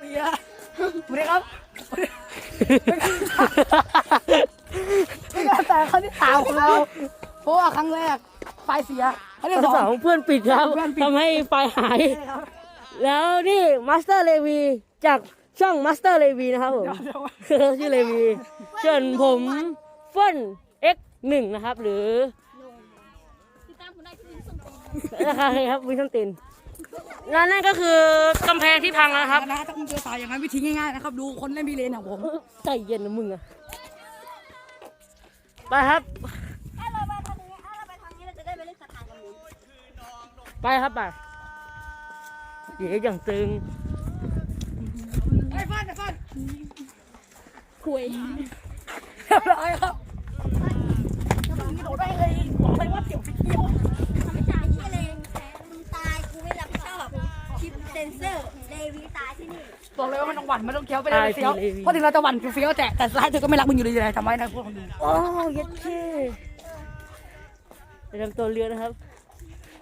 เบียร์สวัสดีครับเป็นการแต่ครั้งที่สามของเรา เพราะว่าครั้งแรกไฟเสียครั้งที่ข้อสสออง งเพื่อนปิดครับเพื่อนปิด ทำให้ไฟหายครับแล้วนี่มาสเตอร์เลวีจากช่องมาสเตอร์เลวีนะครับผมชื่อเลวีส่วนผมเฟิร์น X หนึ่งนะครับ หรือติดตามผมได้ที่ลิงก์ส้มตรงราคาครับวินสันติน แล้วนั่นก็คือกำแพงที่พังแล้วนะครับนะถ้าคุณเจอสายอย่างนั้นวิธีง่ายๆนะครับ ดูคนเล่นบีเลนของผม ใจเย็นนะมึงอะไปครับ ถ้าเราไปทางนี้ถ้าเราไปทางนี้เราจะได้ไปเล่นสถานกันนี้ไปครับไปเดี๋ยวอย่างตึงไอ้ฟันไอ้ฟันคุยเรียบร้อยครับโดดได้เลยบอกเลยว่าเสียวไปเที่ยว นเซอร์เลวีตายที่นี่บอกเลยว่ามันต้องหวั่นไม่ต้องเคี้ยวไปเลยเฟี้ยวเพราะถึงเราจะหวั่นเฟี้ยวแต่แต่สุดท้ายเธอก็ไม่รักมึงอยู่ดีเลยจำไว้นะพวกคนดูโอ้ยัดเท่จะทำตัวเรือนะครับ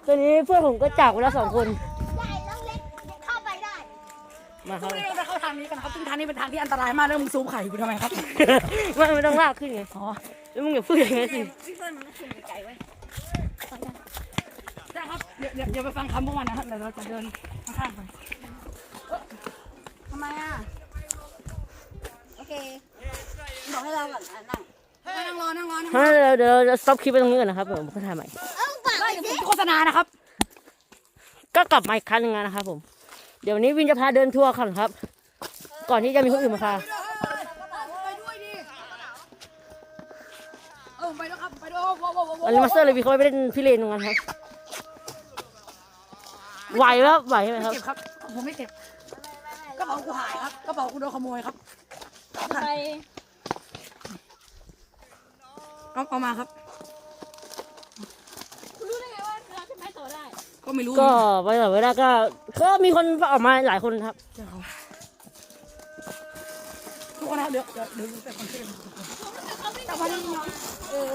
ตอนนี้เพื่อนผมก็จากไปแล้วสองคน ใหญ่แล้วเล็กเข้าไปได้มาครับไม่เราจะเข้าทางนี้กันครับซึ่งทางนี้เป็นทางที่อันตรายมากแล้วมึงซูมไข่กูทำไมครับไม่ไม่ต้องลากขึ้นไงอ๋อแล้วมึงอย่าพูดอย่างนี้สิพี่เฟิร์นมันก็ขึ้นไปไกลไว้ใช่ครับเดี๋ยวเดี๋ยวเดี๋ยวไปฟังคำพวกมันนะครับเดี๋ยวเราจะเดิน ข้างๆไปทำไมอะ โอเค บอกให้เราก่อนอะนั่งนั่งรอ นั่งรอ นั่งเพราะฉะนั้นเดี๋ยวเราจะสต็อปคลิปไปตรงนี้ก่อนนะครับผมก็ถ่ายใหม่เอ้าปากรไปอสิโฆษณานะครับ ก็กลับมาอีกครั้งหนึงนะครับผม เดี๋ยววันนี้วินจะพาเดินทัวร์ก่อนครับ ก่อนที่จะมีคนอื่นมาพา ไปด้วยดิ เออไปแล้วครับไปด้วยโว้โว้โว้โว้วันนี้มาสเตอร์เลยวีเขาไปเล่นพี่เลนตรงนั้นครับ ไหวครับไหวใช่ไหมครับเก็บครับ ผมไม่เก็บกระเป๋ากูหายครับกระเป๋ากูโดนขโมยครับไปก็เอามาครับคุณรู้ได้ไงว่าเราจะไปต่อได้ก็ไม่รู้ก็ไปต่อไม่ได้ก็ ก็มีคนออกมาหลายคนครับ ทุกคนนะครับเดี๋ยวเดี๋ยวเดี๋ยวแต่คนเชื่อแต่วันนี้น้องเออ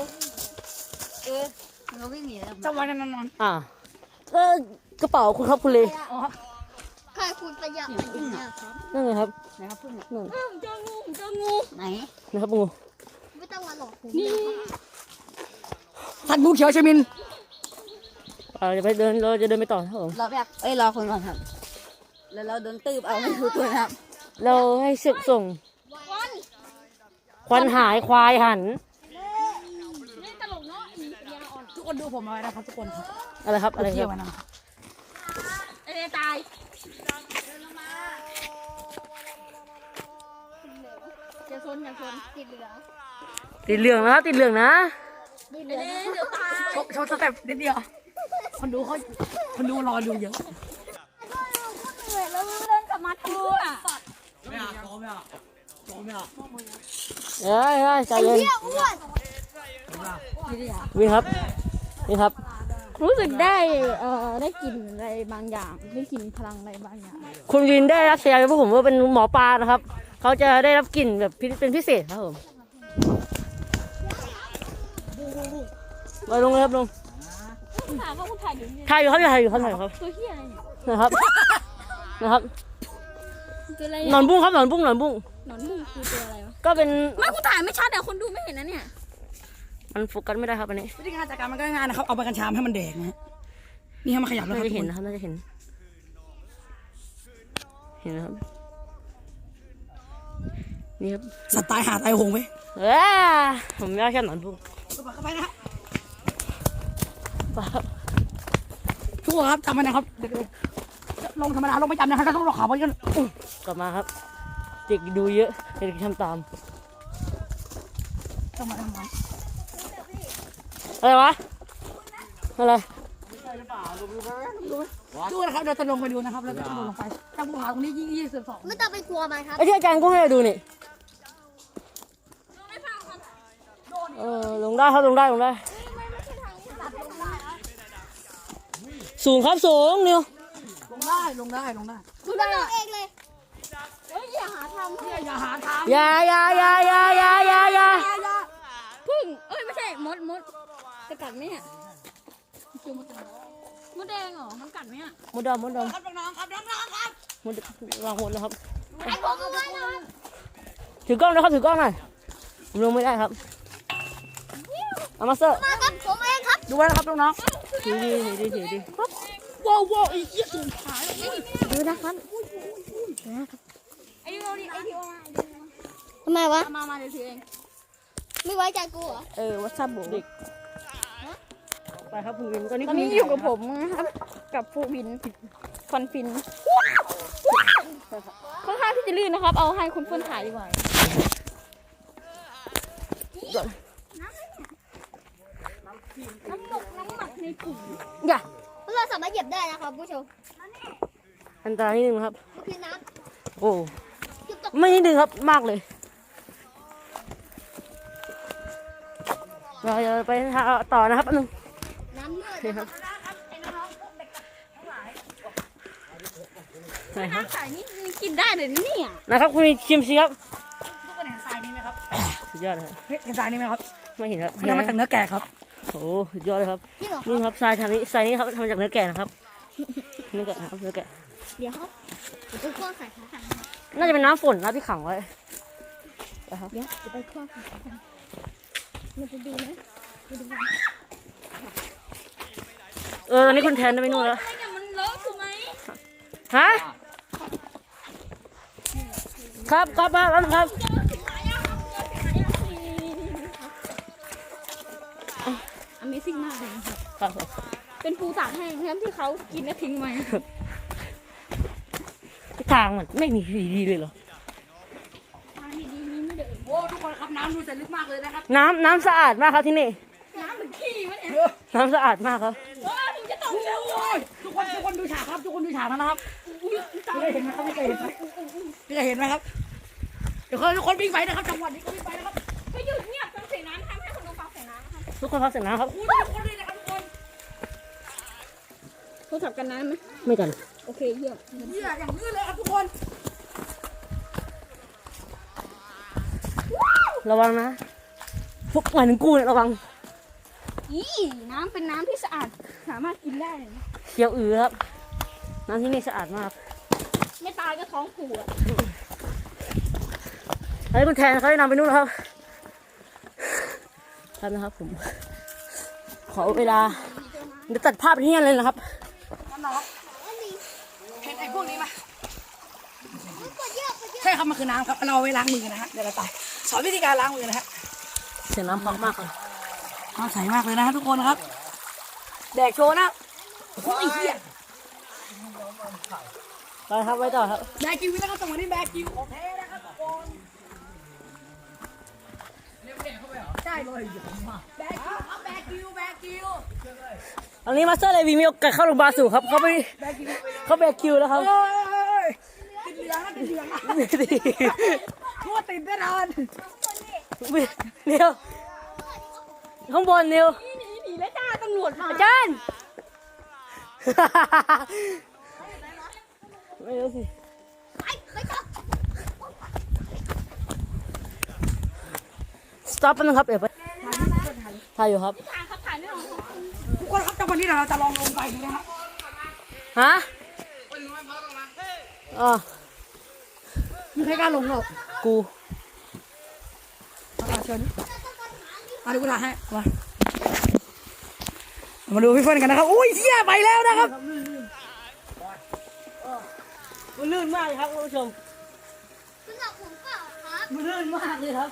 เออเราวิ่งหนีแล้วจังหวะนั้นนอนอ่า เออกระเป๋าคุณครับคุณเลยอ๋อใครคุณประหยัดอะไรอย่างเงี้ยครับนั่นไงครับไหนครับพึ่งเนี่ยนั่นอ้าวเจองูเจองูไหนนะครับงูไม่ต้องมาหลอกผมนี่สัตว์งูเขียวชมินเราจะไปเดินเราจะเดินไปต่อครับผมรอแบบเอ้ยรอคนก่อนครับ แล้วเราโดนตืบเอาไม่รู้ตัวนะครับ เราให้สึกส่งวันควันหายควายหันนี่ตลกเนาะอียาอ่อนทุกคนดูผมเอาไว้นะครับทุกคนครับ อะไรครับอะไรคเที่ยรัวบไว้นะครับเอ้ยตายอย่าซนอย่าซนติดเหลืองติดเหลืองนะติดเหลืองนะติดเหลืองเดี๋ยวตายโชว์โชว์สเต็ปนิดเดียว คนดูเขาคนดูรอดูเยอะเหนื่อยแล้วเดินกลับมาทัวร์เอ้ยเอ้ยใจเย็นเที่ยวอ้วนวินครับ นี่ครับ รู้สึกได้เอ่อได้กลิ่นอะไรบางอย่างได้กลิ่นพลังอะไรบางอย่าง คุณวินได้รับฉายาจากพวกผมว่าเป็นหมอปลานะครับ เขาจะได้รับกลิ่นแบบพิเป็นพิเศษครับผมมาลงเลยครับลงถามว่าคุณถ่ายอยู่เนี่ยถ่ายอยู่ครับถ่ายอยู่ครับถ่ายอยู่ครับตัวเฮียอะไรเนี่ยนะครับนะครับตัวอะไรหนอนบุ้งครับหนอนบุ้งหนอนบุ้งหนอนบุ้งคือตัวอะไรวะก็เป็นไม่กูถ่ายไม่ชัดแต่คนดูไม่เห็นนะเนี่ย มันโฟกัสไม่ได้ครับอันนี้วิธีการจัดการมันก็ง่ายนะครับ เอาใบกัญชามาให้มันแดกนะฮะนี่ให้มันขยับแล้วคน่ารับจะเห็นนะครับน่าจะเห็น เห็นนะครับ นี่ครับสัตว์ตายหาตายโหงไปเอ้ยผมไม่ชอบหนอนบุ้งเข้าไปนะฮะไปครับทุกคนครับจำไว้นะครับเด็กๆลงธรรมดาลงไม่จำนะครับต้องรอข่าวไว้กันอุ๊ยกลับมาครับ เด็กดูเยอะเด็กทำตาม ต้องมาทำไม อะไรวะ อะไร ดูนะครับเราจะลงไปดูนะครับแล้วก็จะลงไปจำภูเขาตรงนี้ยี่ยี่สิบสองไม่ต้องไปกลัวมันครับ ไอ้ที่อาจารย์ก็ให้เราดูนี่เออลงได้ครับลงได้ลงได้ สูงครับสูงนิวลงได้ลงได้ลงได้ดูได้เองเลยเฮ้ยอย่าหาทำเนี่ยอย่าหาทางอย่าอย่าอย่าอย่าอย่าอย่าอย่าพึ่งเอ้ยไม่ใช่มดมด จะกัดไหมเนี่ยมดแดงเหรอ มันกัดไหมอะมดดำมดดครับน้องๆครับน้องๆครับำมดวางหมดแล้วครับ ไอ้ผมเอาไว้หน่อยถือกล้องนะครับถือกล้องหน่อยผมลงไม่ได้ครับเอามาสเตอร์มาครับผมเองครับดูไว้นะครับน้องถือดีถือดีถือดีๆว้าวว้าวไอ้เหี้ยสูงขายเลยดูนะครับไอ้ดิวนี่ไอ้ดิวมาทำไมวะ มามาเดี๋ยวถือเอง ไม่ไว้ใจกูเหรอ เออวัชบุเด็ก ไปครับภูวินตอนนี้ตอนนี้อยู่กับผมนะครับกับฟูบินฟันฟินค่อนข้างที่จะลื่นนะครับ เอาให้คุณเฟิร์นถ่ายดีกว่าน้ำหมกน้ำหมักในถุงอย่าเราสามารถเหยียบได้นะครับผู้ชมอันตรายนิดนึงครับโอเคน้โอ้ำหยุดตกไม่นิดนึงครับมากเลยเราจะไปต่อนะครับแป๊บนึงน้ำเลือดนี่ ครับไหนครับถ่ายนี่กินได้เลยนะเนี่ยนะครับคุณชิมสิครับทุกคนเห็นทรายนี้ไหมครับสุดยอดเลยครับเฮ้ยเห็นทรายนี้ไหมครับไม่เห็นครับมันทำมาจากเนื้อแกะครับโอ้โหสุดยอดเลยครับจริงเหรอนี่ครับทรายทางนี้ทรายนี้ครับทำมาจากเนื้อแกะนะครับเนื้อแกะนะครับเนื้อแกะเดี๋ยวครับเดี๋ยวไปคั่วไข่ค่ะน่าจะเป็นน้ำฝนนะที่ขังไว้เดี๋ยวเดี๋ยวไปคั่วไข่ค่ะมันจะดีไหม เออตอนนี้คุณแทนได้ไปนู่นแล้วอะไรเนี่ยมันเลอะถูกไหมฮะครับครับครับครับครับ Amazing มากเลยนะครับครับเป็นปูตากแห้งแทนที่เขากินแล้วทิ้งไว้ทางมันไม่มีดีๆเลยเหรอโอ้ทุกคนครับน้ำดูจะลึกมากเลยนะครับ น้ำน้ำสะอาดมากครับที่นี่ น้ำเหมือนขี้วะเนี่ยน้ำสะอาดมากครับ นดูฉากครับ ทุกคนดูฉากนะครับไม่เคยเห็นไหมครับไม่เคยเห็นไหมไม่เคยเห็นไหมครับ เดี๋ยวคนทุกคนวิ่งไปนะครับจังหวะนี้ก็วิ่งไปนะครับไปหยุดเงียบฟังเสียงน้ำทำให้คนดูฟังเสียงน้ำนะครับทุกคนพักเสร็จน้ำครับพูดทุกคนเลยนะครับทุกคนโทรศัพท์กันน้ำไหมไม่กันโอเคเยี่ยมเหี้ยอย่างลื่นเลยครับทุกคนระวังนะพวกหมายถึงกูเนี่ยระวังอีน้ำเป็นน้ำที่สะอาด สามารถกินได้เลยนะเขียวอือครับ น้ำที่นี่สะอาดมาก ไม่ตายก็ท้องผูกอะอันนี้คุณแทนเขาได้นำไปนู่นแล้วครับครับนะครับผม ขอเวลาเดี๋ยวตัดภาพไปที่นั่นเลยนะครับน้องเห็นไอ้พวกนี้ไหมกดเยอะกดเยอะใช่ครับมันคือน้ำครับเราเอาไว้ล้างมือนะฮะเดี๋ยวเราตายสอนวิธีการล้างมือนะฮะเสียงน้ำเพราะมากเลยน้ำใสมากเลยนะฮะทุกคนครับ แดกโชว์นะโอ้ยเหี้ย ไปครับไว้ต่อครับแบกกิวนะครับจังหวะนี้แบกกิวของแท้นะครับทุกคนใช่เลยแบกกิวครับแบกกิวแบกกิวอันนี้มาสเตอร์เลวีมีโอกาสเข้าโรงพยาบาลสู่ครับเขาไปเขาแบกคิวแล้วครับโอ้ยติดเหลืองนะติดเหลืองนะทั่วติดแน่นอนเนียวข้างบนเนียวหนีหนีแล้วจ้าตำรวจมาอาจารย์ ไม่รู้สิไปไปต่อ stop แป๊บนึงครับเดี๋ยวไปถ่ายอยู่ครับถ่ายครับถ่ายไม่ออกทุกคนครับจังหวะนี้เดี๋ยวเราจะลองลงไปดูนะฮะฮะอ๋อมีใครกล้าลงหรอกกูอะเชิญมาดูกูถ่ายให้มามาดูพี่เฟิร์นกันนะครับอุ้ยเชี่ยไปแล้วนะครับ มันลื่นมากเลยครับคุณผู้ชมคุณหลอกผมเปล่าครับมันลื่นมากเลยครับ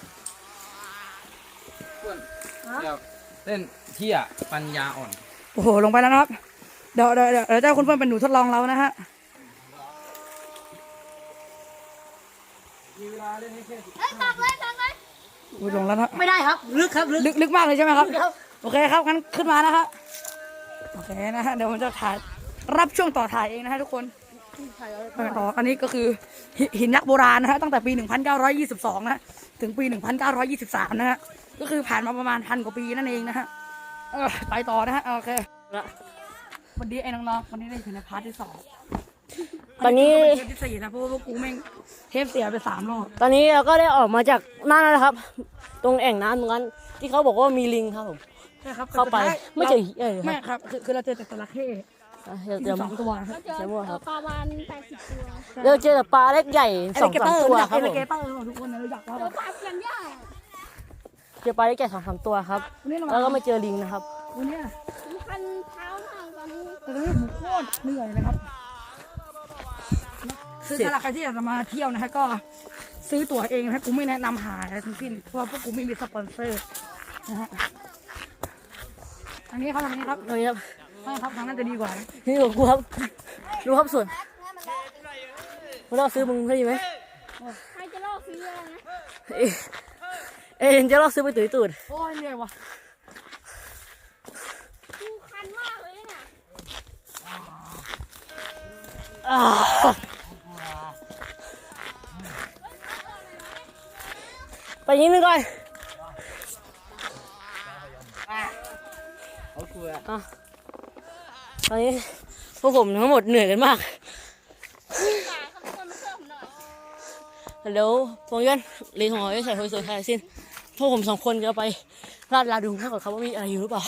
เดี๋ยวเล่นเที่ยปัญญาอ่อน โอ้โห ลงไปแล้วนะครับ เดี๋ยวเดี๋ยวเดี๋ยวเดี๋ยวเจ้าคุณเฟิร์นเป็นหนูทดลองเรานะฮะเฮ้ยตักเลยตักเลยอุ้ยลงแล้วนะไม่ได้ครับ ลึกครับ ลึก ลึกลึกมากเลยใช่ไหมครับครับ โอเคครับ งั้นขึ้นมานะครับ โอเคนะฮะ เดี๋ยวผมจะถ่าย รับช่วงต่อถ่ายเองนะฮะทุกคน ไปกันต่ออันนี้ก็คือหิหินยักษ์โบราณนะฮะตั้งแต่ปี 1922 นะถึงปี 1923 นะฮะก็คือผ่านมาประมาณพันกว่าปีนั่นเองนะฮะเออไปต่อนะฮะโอเคละวันนี้ไอ้น้องๆวันนี้ได้ถึงในพาร์ทที่สองตอนนี้เทปที่สี่นะเพราะว่าพวกกูแม่งเทปเสียไปสามรอบตอนนี้เราก็ได้ออกมาจากนั่นแล้วนะครับ ตรงแอ่งน้ำตรงนั้นที่เขาบอกว่ามีลิงครับผมใช่ครับเข้าไปแต่ไม่สุดเจอท้ายเออเราไม่ครับคือคือเราเจอแต่จระเข้ อะเดี๋ยวยี่เดี๋ยวสิบสองตัวนะเราเจอใช่หมดครับปลาวานแปดสิบตัวเดี๋ยวเจอแต่ปลาเล็กใหญ่สองสามตัวครับเอผลิมเกเตอร์ของทุกคนนะรู้จักว่าเจอปลาเพียงย่าเจอปลาเล็กใหญ่สองสามตัวครับ วันนี้เราแล้วก็ไม่เจอลิงนะครับ วันนี้ผมคันเท้ามากตอนนี้ตอนนี้ผมโคตรเหนื่อยนะครับคือถ้าใครที่อยากจะมาเที่ยวนะฮะก็ซื้อตั๋วเองนะฮะกูไม่แนะนำหาอะไรทั้งสิ้นเพราะว่าพวกกูไม่มีสปอนเซอร์นะฮะอันนี้ครับอันนี้ครับ ตรงนี้ครับ ใช่ครับทางนั้นจะดีกว่านะนี่ของกูครับดูครับส่วนไม่ต้องซื้อมึงได้ยินไหมใครจะล่อซื้ออะไรนะเอ้ยเอ็งจะลอกซื้อไปตุ๋ยตูดโอ้ยเหนื่อยว่ะกูคันมากเลยเนี่ยอ่าไปยิงหนึ่งก่อนเขากลัวอะ ตอนนี้พวกผมทั้งหมดเหนื่อยกันมากจ่ายเดี๋ยวพวกยันรีของเราจะใส่โทรศัพท์ไทยสิ้นพวกผมสองคนจะไปลาดลาดูให้ก่อนครับว่ามีอะไรอยู่หรือเปล่า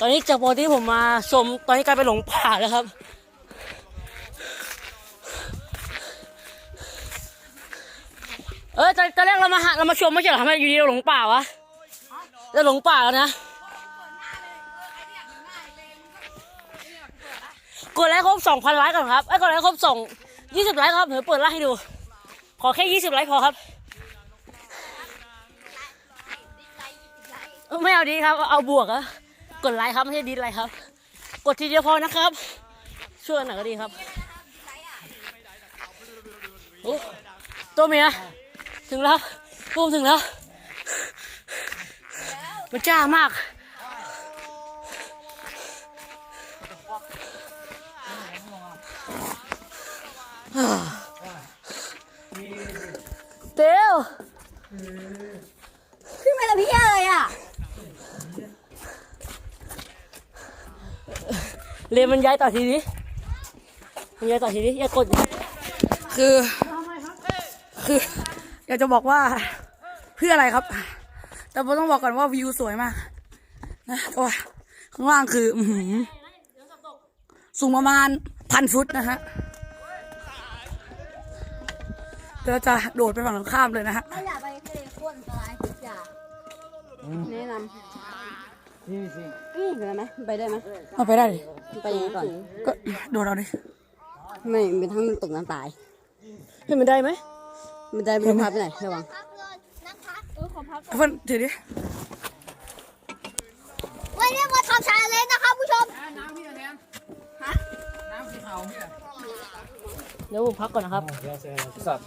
ตอนนี้จากปกติผมมาชมตอนนี้กลายเป็นหลงป่าแล้วครับเออตอนตอนแรกเรามาหาเรามาชมไม่ใช่เหรอทำไมอยู่ดีเราหลงป่าวะเราหลงป่าแล้วนะ กดไลค์ครบสองพันไลค์ก่อนครับไอ้กดไลค์ครบสองยี่สิบไลค์ครับเดี๋ยวเปิดไลค์ให้ดู ขอแค่ยี่สิบไลค์พอครับไม่เอาดีครับ เอาบวกอะกดไลค์ครับไม่ใช่ดีไลค์ครับ กดทีเดียวพอนะครับ ช่วยหน่อยก็ดีครับโอ้ตัวเมียถึงแล้วพุ่มถึงแล้ว มันจ้ามาก เตียวขึ้นมาแล้วพี่อะไรอะ เรียนมันย้ายต่อทีนี้มันย้ายต่อทีนี้อย่ากด คือ คืออยากจะบอกว่าเพื่ออะไรครับ แต่ผมต้องบอกก่อนว่าวิวสวยมาก นะโอ้ยข้างล่างคือ อือหือสูงประมาณพันฟุตนะฮะ ดี๋ยวเราจะโดดไปฝั่งตรงข้ามเลยนะฮะถ้าอยากไปทะเลโคนสไลด์อย่าแนะนนี่สิำอืมไปได้ไหมไปได้ไหมเอาไปได้ดิไปยังไงก่อน ก็โดดเอาดิไม่เป็นทั้งตกน้ำตายเห็นมันได้ไหมมันได้ไม่รู้พาไปไหนระวังเออขอพักเพื่อนถือดิวันนี้มาทำชาเลนจ์นะครับผู้ชมน้ำพี่แทนฮะน้ำสีขาวพี่อะเดี๋ยวผมพักก่อนนะครับสัตว์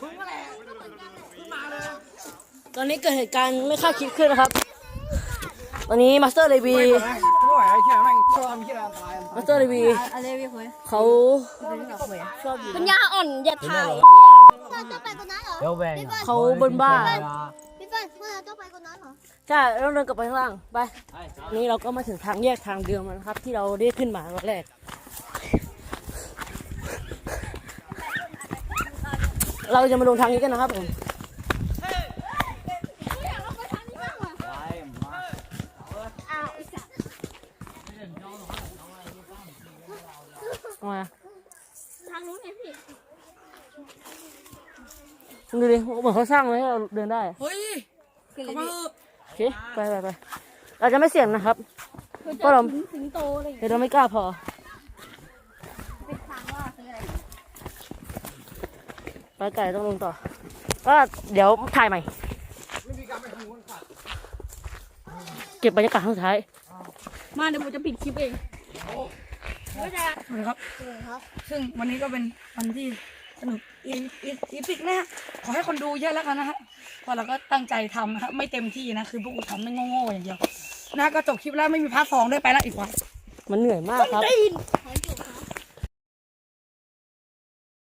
พึ่งมาแหละพึ่งมาเลยตอนนี้เกิดเหตุการณ์ไม่คาดคิดขึ้นนะครับ ตอนนี้มาสเตอร์เลวีไม่ไหวไม่ไหวไอ้เหี้ยแม่งชอบมีที่อันตรายอันตมาราสเตอร์เลวีอะไรพี่คุยเขาชอบอยู่ปัญญาอ่อนอย่าถ่ายเราต้องไปคนนั้นเหรอเดี๋ยวแหวงเขาบนบ้าพี่เฟิร์นเมื่อเราต้องไปคนนั้นเหรอใช่เราเดินกลับไปข้างล่างไปนี่เราก็มาถึงทางแยกทางเดิมแล้วนะครับ ที่เราได้ขึ้นมาวันแรก เราจะมาลงทางนี้กันนะครับผมอยากเอาไปทางนี้บ้างว่ะอ้าวไอ้สัตว์เอามาทางนู้นไงพี่ดูดิเหมือนเขาสร้างไว้ให้เราเดินได้เฮ้ยเข้ามาเถอะโอเคไปไปไปเราจะไม่เสี่ยงนะครับเพื่อก็เราจะถึงสิงโตเลยเดี๋ยวเราไม่กล้าพอ เป็นทางว่าคืออะไร ไปไก่ต้องลงต่อ ก็เดี๋ยวถ่ายใหม่ เก็บบรรยากาศครั้งสุดท้าย มาเดี๋ยวผมจะปิดคลิปเองสวัสดีครับ ซึ่งวันนี้ก็เป็นวันที่สนุกอีอีอีพิกนะฮะขอให้คนดูเยอะแล้วกันนะฮะเพราะเราก็ตั้งใจทำนะฮะไม่เต็มที่นะ คือพวกกูทำไม่โง่ๆอย่างเดียวนะก็จบคลิปแล้วไม่มีพาร์ทสองด้วยไปแล้วอีกวันมันเหนื่อยมากครับ ตีน